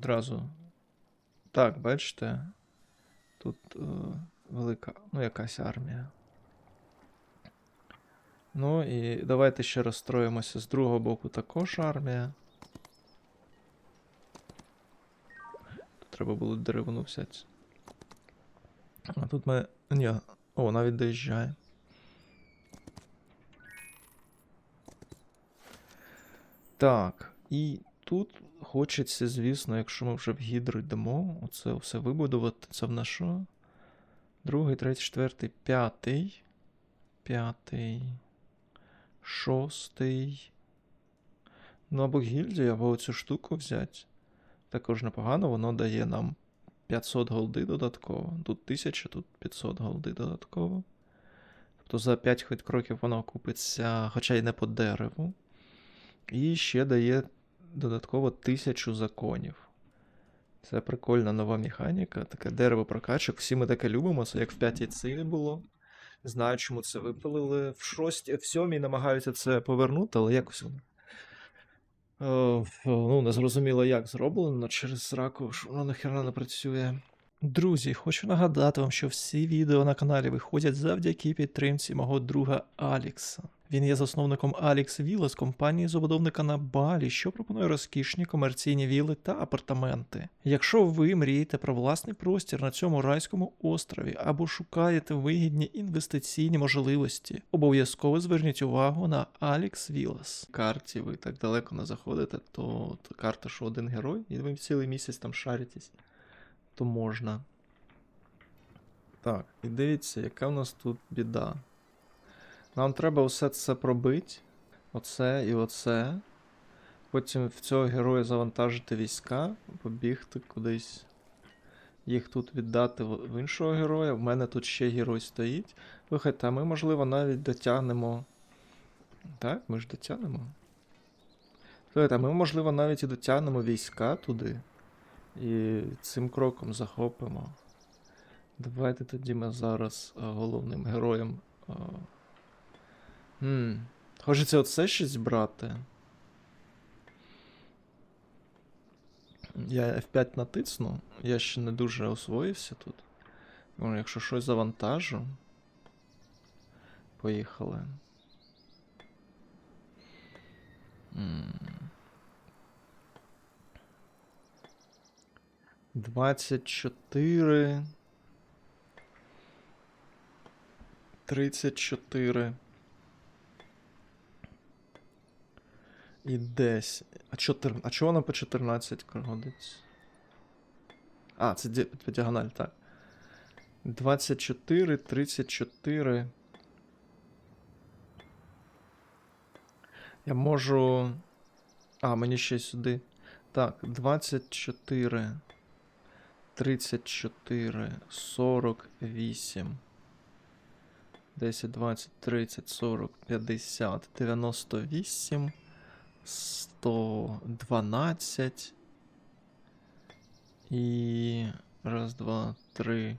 Одразу. Так, бачите. Тут е, велика, ну, якась армія. Ну і давайте ще розстроїмося з другого боку також армія. Тут треба було деревину взяти. А тут ми. Ні. О, навіть доїжджає. Так, і тут хочеться, звісно, якщо ми вже в гідру йдемо, оце все вибудувати. Це в нас що? Другий, третій, четвертий, п'ятий. П'ятий. Шостий. Ну, або гільдію, або цю штуку взяти. Також непогано, воно дає нам 500 голди додатково. Тут 1000, тут 500 голди додатково. Тобто за 5 хоч кроків воно окупиться, хоча й не по дереву. І ще дає додатково 1000 законів. Це прикольна нова механіка, таке дерево прокачок. Всі ми таке любимо, це як в п'ятій цілі було. Не знаю, чому це випилили. В шостій, в сьомій намагаються це повернути, але якось воно. Е, ну, не зрозуміло, як зроблено через раку, що воно нахерна не працює. Друзі, хочу нагадати вам, що всі відео на каналі виходять завдяки підтримці мого друга Алікса. Він є засновником Alex Villas, компанії забудовника на Балі, що пропонує розкішні комерційні вілли та апартаменти. Якщо ви мрієте про власний простір на цьому райському острові або шукаєте вигідні інвестиційні можливості, обов'язково зверніть увагу на Alex Villas. Карті ви так далеко не заходите, то, то карта, що один герой, і ви цілий місяць там шаритесь, то можна. Так, і дивіться, яка в нас тут біда. Нам треба усе це пробити. Оце і оце. Потім в цього героя завантажити війська, побігти кудись. Їх тут віддати в іншого героя. В мене тут ще герой стоїть. Слухайте, а ми, можливо, навіть дотягнемо. Так, ми ж дотягнемо. Слухайте, а ми, можливо, навіть і дотягнемо війська туди. І цим кроком захопимо. Давайте тоді ми зараз головним героєм. Хм. Хочеться оце щось брати. Я F5 натисну, я ще не дуже освоївся тут. Може, якщо щось завантажу. Поїхали. М. 24. 34. І десь. А, 14... а чого воно по 14 годиться? А, це ді... по діагональ, так. 24, 34. Я можу. А, мені ще сюди. Так, 24. 34, 48. 10, 20, 30, 40, 50, 98. 112. І. Раз, два, три,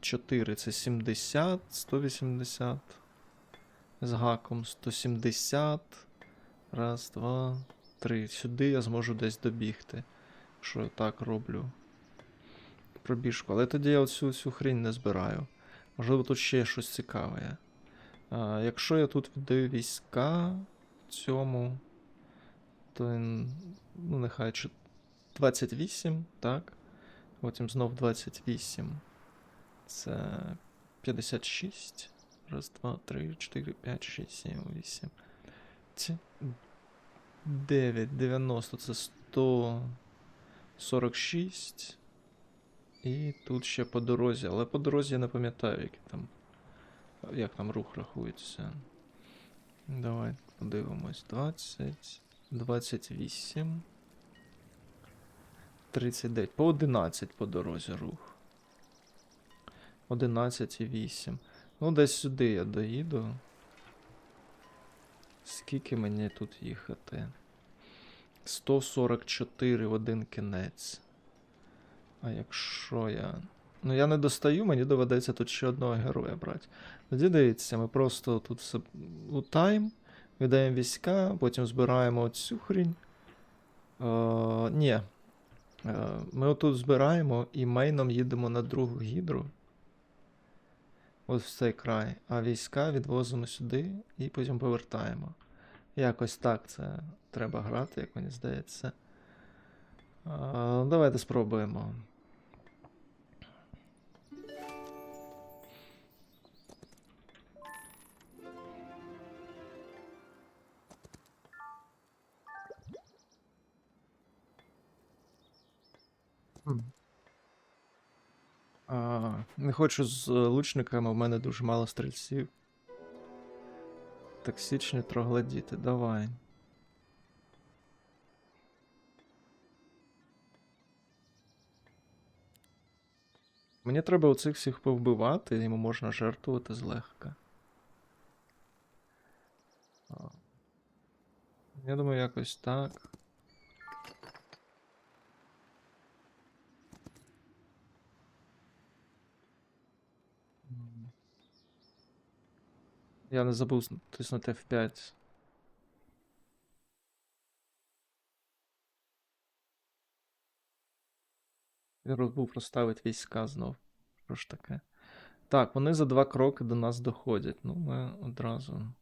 чотири. Це 70, 180. З гаком 170. Раз, два, три. Сюди я зможу десь добігти. Якщо я так роблю. Пробіжку. Але тоді я оцю цю хрінь не збираю. Можливо, тут ще щось цікаве. А, Якщо я тут віддаю війська цьому то ну, нехай чо- 28, так. Потім знов 28. Це 56. Раз, два, три, 4, 5, 6, 7, 8. Це 9, 90, це 146. І тут ще по дорозі, але по дорозі я не пам'ятаю, як там. Як там рух рахується. Давай подивимось. 20. 28. 39. По 11 по дорозі рух. 11 і 8. Ну, десь сюди я доїду. Скільки мені тут їхати? 144 в один кінець. А якщо я. Ну, я не достаю, мені доведеться тут ще одного героя брати. Тоді дивіться, ми просто тут все лутаємо. Віддаємо війська, потім збираємо цю хрінь. Е, ні. Е, Ми отут збираємо і мейном їдемо на другу гідру. Ось в цей край. А війська відвозимо сюди і потім повертаємо. Якось так це треба грати, як мені здається. А, давайте спробуємо. А, не хочу з лучниками, в мене дуже мало стрільців. Токсичні троглодіти, давай. Мені треба оцих всіх повбивати, йому можна жертвувати злегка. Я думаю, якось так. Я не забув тиснути F5. Я забув розставити війська знов. Що ж таке? Так, вони за два кроки до нас доходять. Ну, ми одразу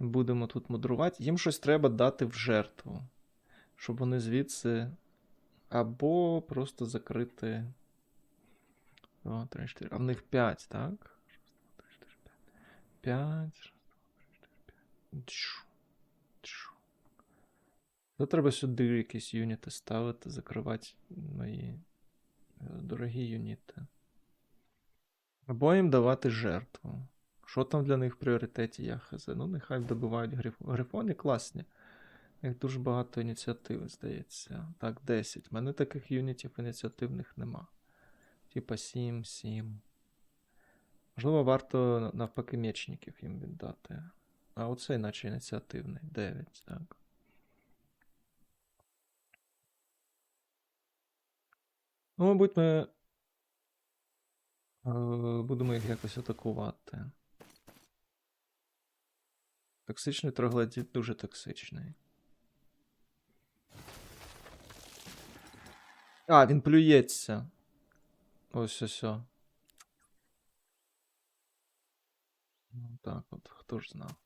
будемо тут мудрувати. Їм щось треба дати в жертву. Щоб вони звідси. Або просто закрити. 2, 3, 4. А в них 5, так? 5. 5. То треба сюди якісь юніти ставити, закривати мої е, дорогі юніти. Або їм давати жертву. Що там для них в пріоритеті я хз? Ну, нехай добивають гриф... грифони класні. Них дуже багато ініціативи, здається. Так, 10. У мене таких юнітів ініціативних нема. Типа 7, 7. Можливо, варто навпаки мечників їм віддати. А оцей наче ініціативний. 9, так. Ну, мабуть, ми е, будемо їх якось атакувати. Токсичний троглодіт дуже токсичний. А, він плюється. Ось ось. ось. Ну так от, хто ж знав.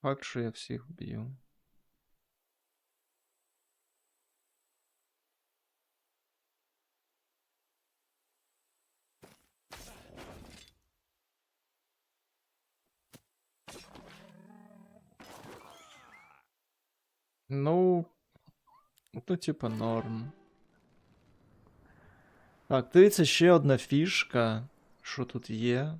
Факт, що я всіх б'ю. Ну, ну, типа норм. Так, дивіться, ще одна фішка, що тут є.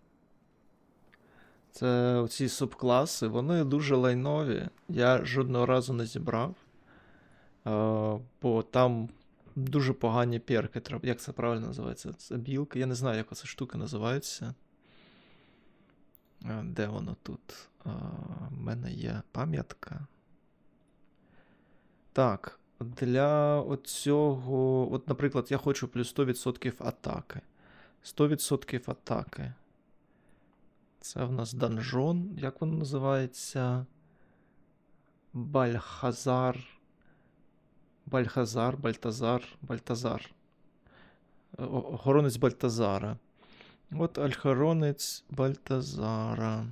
Це оці субкласи, вони дуже лайнові. Я жодного разу не зібрав. Бо там дуже погані перки. Як це правильно називається? Це білка. Я не знаю, як оця штука називається. Е, Де воно тут? У мене є пам'ятка. Так, для оцього. От, наприклад, я хочу плюс 100% атаки. 100% атаки. Це в нас данжон. Як воно називається? Бальхазар. Бальхазар, Бальтазар, Бальтазар. Охоронець Бальтазара. От охоронець Бальтазара.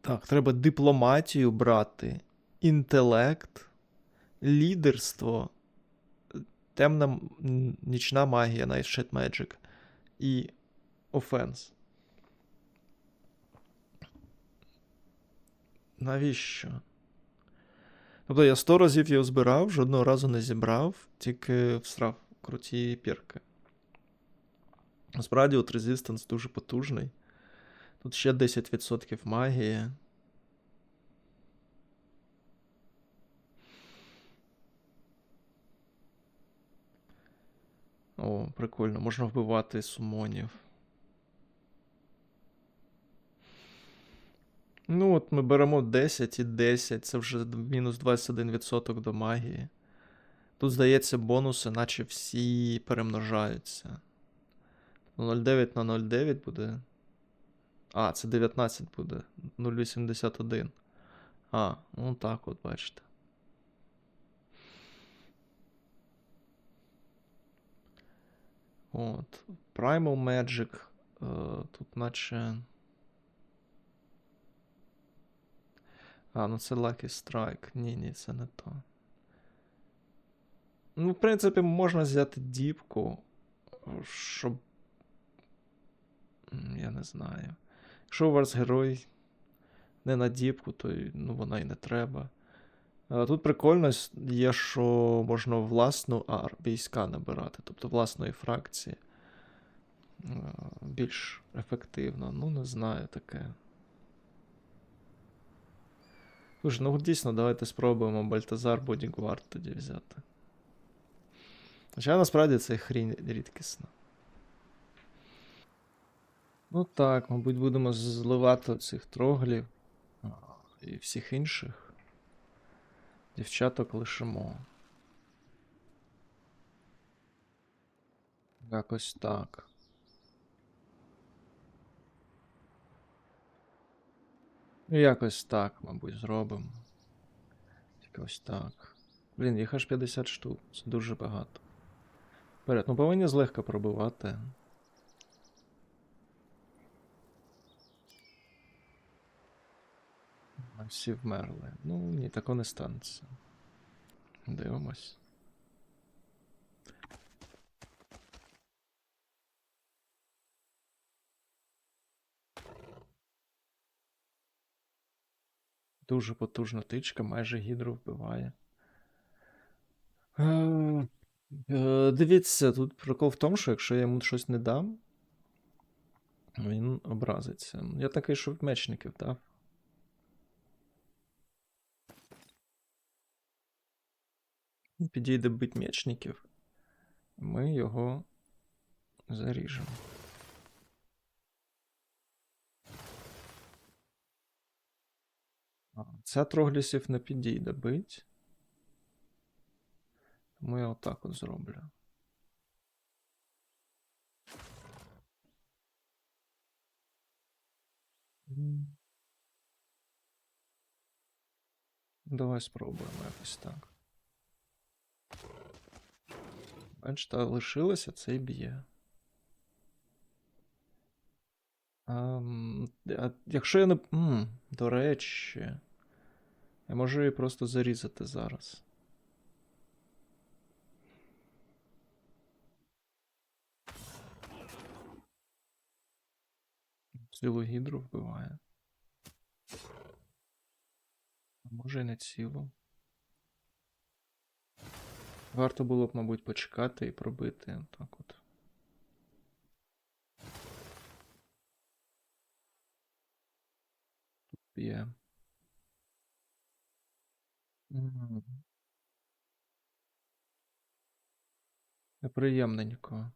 Так, треба дипломатію брати, інтелект, лідерство, темна нічна магія, Night Shit Magic і офенс. Навіщо? Тобто я 100 разів його збирав, жодного разу не зібрав, тільки всрав круті пірки. Насправді, от Resistance дуже потужний. Тут ще 10% магії. О, прикольно, можна вбивати сумонів. Ну, от ми беремо 10 і 10, це вже мінус 21% до магії. Тут, здається, бонуси, наче всі перемножаються. 0,9 на 0,9 буде. А, це 19 буде. 0,81. А, ну так от, бачите. От. Primal Magic. Е, тут наче. А, ну це Lucky Strike. Ні, ні, це не то. Ну, в принципі, можна взяти діпку, щоб. Я не знаю. Якщо у вас герой не на діпку, то ну, вона і не треба. А Тут прикольно є, що можна власну ар війська набирати, тобто власної фракції. Е, Більш ефективно. Ну, не знаю таке. Слушай, ну дійсно, давайте спробуємо Бальтазар Бодігвард тоді взяти. Хоча насправді це хрінь рідкісна. Ну так, мабуть, будемо зливати цих троглів і всіх інших. Дівчаток лишимо. Якось так. Ну, якось так, мабуть, зробимо. Тільки ось так. Блін, їх аж 50 штук. Це дуже багато. Вперед, ну повинні злегка пробивати. А Всі вмерли. Ну, ні, тако не станеться. Дивимось. Дуже потужна тичка, майже гідру вбиває. Е, е, Дивіться, тут прикол в тому, що якщо я йому щось не дам, він образиться. Я такий, що в мечників дав. Підійде бить мечників. Ми його заріжемо. Ця троглісів не підійде бить. Тому я отак от зроблю. Давай спробуємо якось так. Бачите, лишилося, це і б'є. А якщо я не. М, до речі, я можу її просто зарізати зараз. Цілу гідру вбиває. А може і не цілу. Варто було б, мабуть, почекати і пробити так от. Тут Є. Неприємненько.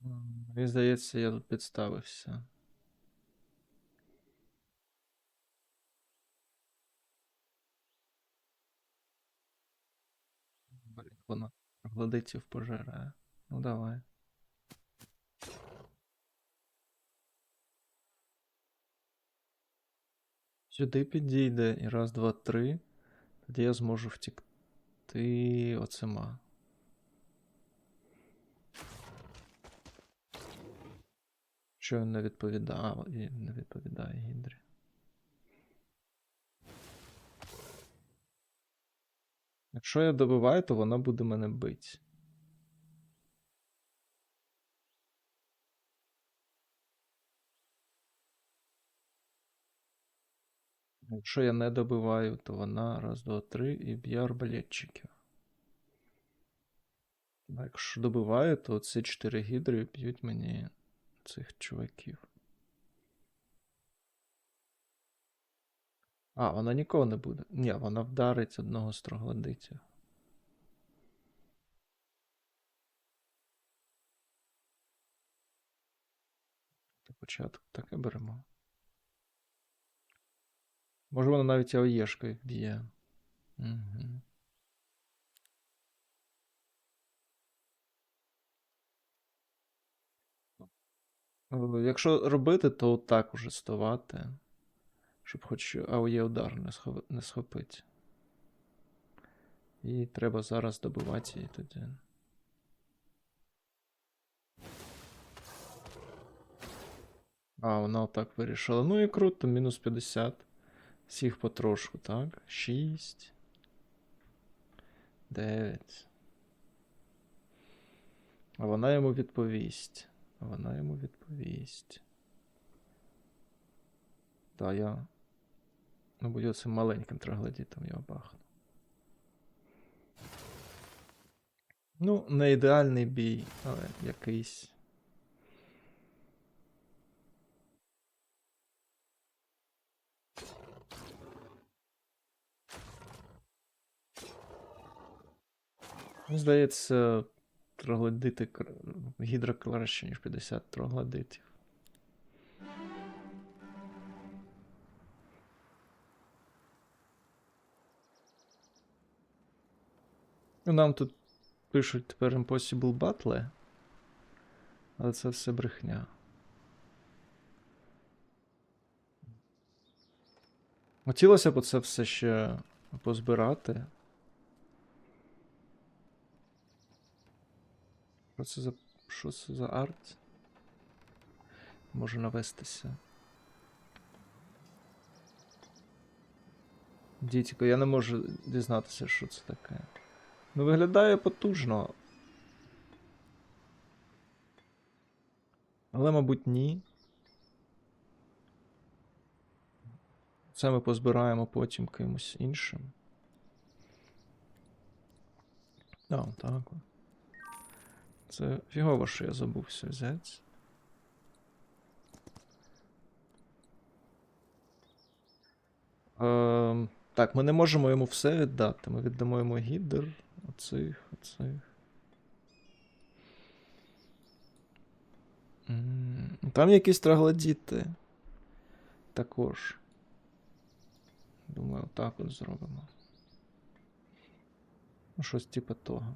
Мені здається, я тут підставився. Вона гладитів пожирає. Ну давай. Сюди підійде і раз, два, три. Тоді я зможу втікти оцима. Що він не відповідав і не відповідає Гідрі. Якщо я добиваю, то вона буде мене бити. Якщо я не добиваю, то вона раз, два, три і б'є арбалетчиків. Якщо добиваю, то ці чотири гідри б'ють мені цих чуваків. А, вона нікого не буде. Ні, вона вдарить одного строглодиця. Початку таке беремо. Може вона навіть АОЄшкою б'є. Угу. Ну, якщо робити, то так уже ставати. Щоб хоч АОЄ удар не, схоп... не схопить. І треба зараз добивати її тоді. А, вона так вирішила. Ну і круто, мінус 50. Всіх потрошку, так? 6. 9. А вона йому відповість. А вона йому відповість. Та я. Мабуть, оцим маленьким троглодітом його бахну. Ну, не ідеальний бій, але якийсь. Здається, троглодити гідра краще, ніж 50 троглодитів. Ну, Нам тут пишуть тепер Impossible Battle. Але це все брехня. Хотілося б це все ще позбирати. Що це за. Що це за арт? Може навестися. Дідько, я не можу дізнатися, що це таке. Ну, виглядає потужно. Але, мабуть, ні. Це ми позбираємо потім кимось іншим. А, так. Це фігово, що я забувся взяти. Ем, так, ми не можемо йому все віддати. Ми віддамо йому гідер. Оцих, оцих. Там якісь троглодіти. Також. Думаю, так от зробимо. Ну, щось типу того.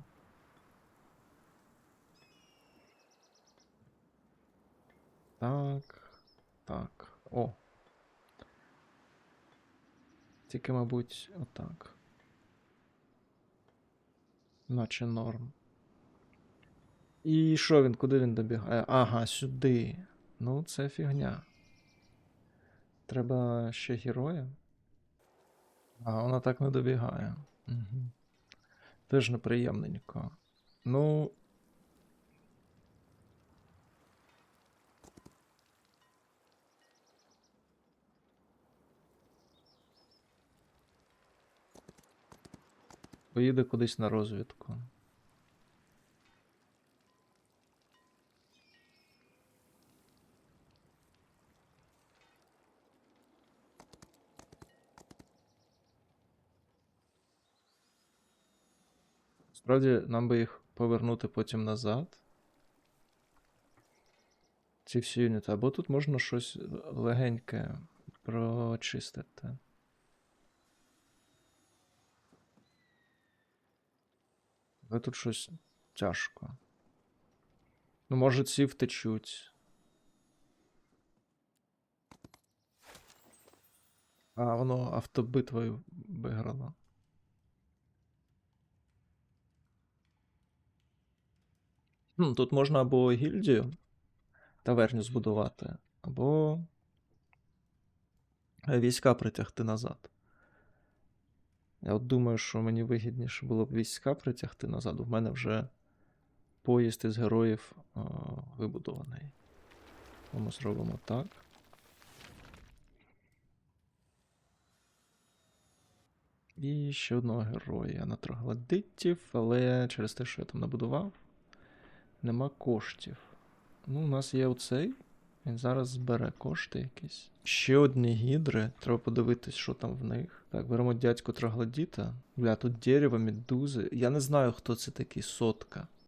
Так. Так. О. Тільки, мабуть, отак. Наче норм. І що він? Куди він добігає? Ага, сюди. Ну, це фігня. Треба ще героя. А, вона так не добігає. Угу. Теж неприємненько. Ну. Поїде кудись на розвідку. Справді, нам би їх повернути потім назад. Ці всі юніти. Або тут можна щось легеньке прочистити. Але тут щось тяжко. Ну, може, ці втечуть. А, воно автобитвою виграло. Хм, тут можна або гільдію таверню збудувати, або війська притягти назад. Я от думаю, що мені вигідніше було б війська притягти назад. У мене вже поїзд із героїв е, вибудований. Ми зробимо так. І ще одного героя на троглодитів, але через те, що я там набудував, нема коштів. Ну, у нас є оцей. Він зараз збере кошти якісь. Ще одні гідри. Треба подивитись, що там в них. Так, беремо дядьку троглодіта. Бля, тут дерево, медузи. Я не знаю, хто це такий сотка.